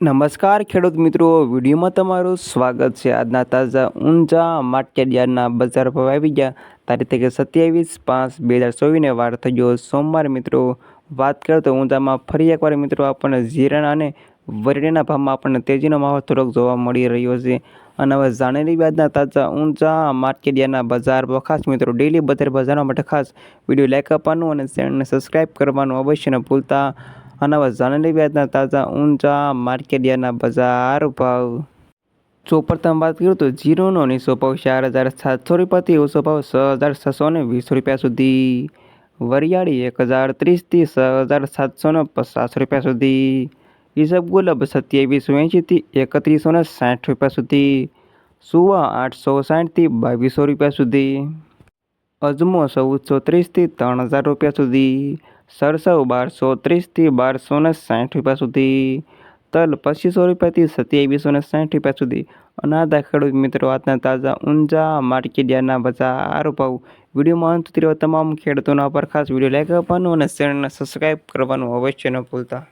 નમસ્કાર ખેડૂત મિત્રો, વિડીયોમાં તમારું સ્વાગત છે. આજના તાજા ઊંઝા માર્કેટયાર્ડના બજાર ભાવ આવી ગયા. તારીખ સત્યાવીસ પાંચ બે હજાર ચોવીસને વાર થઈ ગયો સોમવાર મિત્રો. વાત કરીએ તો ઊંઝામાં ફરી એકવાર મિત્રો આપણને જીરણ અને વરડીના ભાવમાં આપણને તેજીનો માહોલ થોડોક જોવા મળી રહ્યો છે. અને હવે જાણેલી આજના તાજા ઊંચા માર્કેટયાર્ડના બજાર ખાસ મિત્રો ડેલી બજાર બજારવા માટે ખાસ વીડિયો લાઇક આપવાનું અને ચેનલને સબસ્ક્રાઈબ કરવાનું અવશ્ય ન ભૂલતા. અને જાણેલી વ્યાજના તાજા ઊંચા માર્કેડિયાના બજાર ભાવ. જો પ્રથમ વાત કરું તો જીરોનો નીચો ભાવ ચાર હજાર સાતસો રૂપિયાથી ઓછો ભાવ છ હજાર છસો ને વીસ રૂપિયા સુધી. વરિયાળી એક હજાર ત્રીસથી છ હજાર સાતસો ને પચાસ રૂપિયા સુધી. ઈસબ ગુલાબ સત્યાવીસો એંશીથી એકત્રીસો ને સાઠ રૂપિયા સુધી. સુવા આઠસો સાઠથી બાવીસો રૂપિયા સુધી. અજમો ચૌદસો ત્રીસથી ત્રણ હજાર રૂપિયા સુધી. સરસવ બારસો ત્રીસથી બારસો ને સાઠ રૂપિયા સુધી. તલ પચીસો રૂપિયાથી સત્યાવીસો ને સાઠ રૂપિયા સુધી. અનાદા ખેડૂત મિત્રો, આજના તાજા ઊંઝા માર્કેટયાર્ડના બજાર ભાવ. વિડીયોમાં અંત તમામ ખેડૂતોના પર ખાસ વીડિયો લાઈક આપવાનું અને ચેનલને સબસ્ક્રાઈબ કરવાનું અવશ્ય ન ભૂલતા.